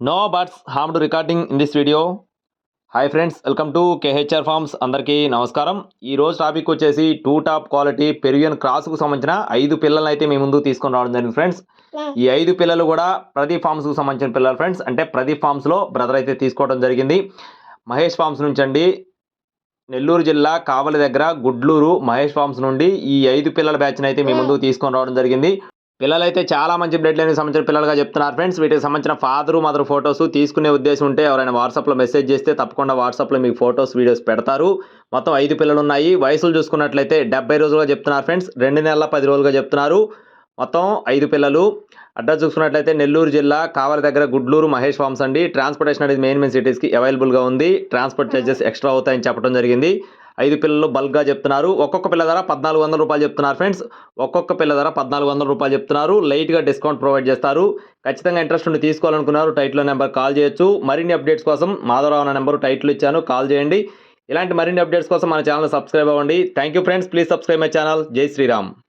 No birds harm to recording in this video hi friends welcome to KHR farms అందరికీ నమస్కారం. ఈ రోజు topic వచ్చేసి టూ టాప్ క్వాలిటీ పెరువియన్ క్రాస్కు సంబంధించిన ఐదు పిల్లలు అయితే మీ ముందు తీసుకొని రావడం జరిగింది ఫ్రెండ్స్ ఈ ఐదు పిల్లలు కూడా ప్రతి ఫార్మ్స్కు సంబంధించిన పిల్లలు ఫ్రెండ్స్ అంటే ప్రతి ఫార్మ్స్లో బ్రదర్ అయితే తీసుకోవడం జరిగింది. మహేష్ ఫార్మ్స్ నుంచి అండి నెల్లూరు జిల్లా కావలి దగ్గర గుడ్లూరు మహేష్ ఫార్మ్స్ నుండి ఈ ఐదు పిల్లల బ్యాచ్ని అయితే మీ ముందు తీసుకొని రావడం జరిగింది. పిల్లలు అయితే చాలా మంచి బ్లడ్ లైన్కి సంబంధించిన పిల్లలుగా చెప్తున్నారు ఫ్రెండ్స్ వీటికి సంబంధించిన ఫాదరు మదర్ ఫొటోస్ తీసుకునే ఉద్దేశం ఉంటే ఎవరైనా వాట్సాప్లో మెసేజ్ చేస్తే తప్పకుండా వాట్సాప్లో మీకు ఫొటోస్ వీడియోస్ పెడతారు. మొత్తం ఐదు పిల్లలు ఉన్నాయి వయసులు చూసుకున్నట్లయితే డెబ్బై రోజులుగా చెప్తున్నారు ఫ్రెండ్స్ రెండు నెలల పది రోజులుగా చెప్తున్నారు. మొత్తం ఐదు పిల్లలు. అడ్రస్ చూసుకున్నట్లయితే నెల్లూరు జిల్లా కావలి దగ్గర గుడ్లూరు మహేష్ ఫార్మ్స్ అండి ట్రాన్స్పోర్టేషన్ అనేది మెయిన్ మెయిన్ సిటీస్కి అవైలబుల్గా ఉంది. ట్రాన్స్పోర్ట్ ఛార్జెస్ ఎక్స్ట్రా అవుతాయని చెప్పడం జరిగింది. ఐదు పిల్లలు బల్క్గా చెప్తున్నారు. ఒక్కొక్క పిల్ల ధర పద్నాలుగు వందల రూపాయలు చెప్తున్నారు ఫ్రెండ్స్. ఒక్కొక్క పిల్ల ధర పద్నాలుగు వందల రూపాయలు చెప్తున్నారు. లైట్గా డిస్కౌంట్ ప్రొవైడ్ చేస్తారు. ఖచ్చితంగా ఇంట్రెస్ట్ ఉండి తీసుకోవాలనుకున్నారు టైట్లో నెంబర్ కాల్ చేయొచ్చు. మరిన్ని అప్డేట్స్ కోసం మాధవరావు అన్న నెంబర్ టైటిల్ ఇచ్చాను. కాల్ చేయండి. ఇలాంటి మరిన్ని అప్డేట్స్ కోసం మన ఛానల్ సబ్స్క్రైబ్ అవ్వండి. Thank you friends. Please subscribe my channel. జై శ్రీరామ్.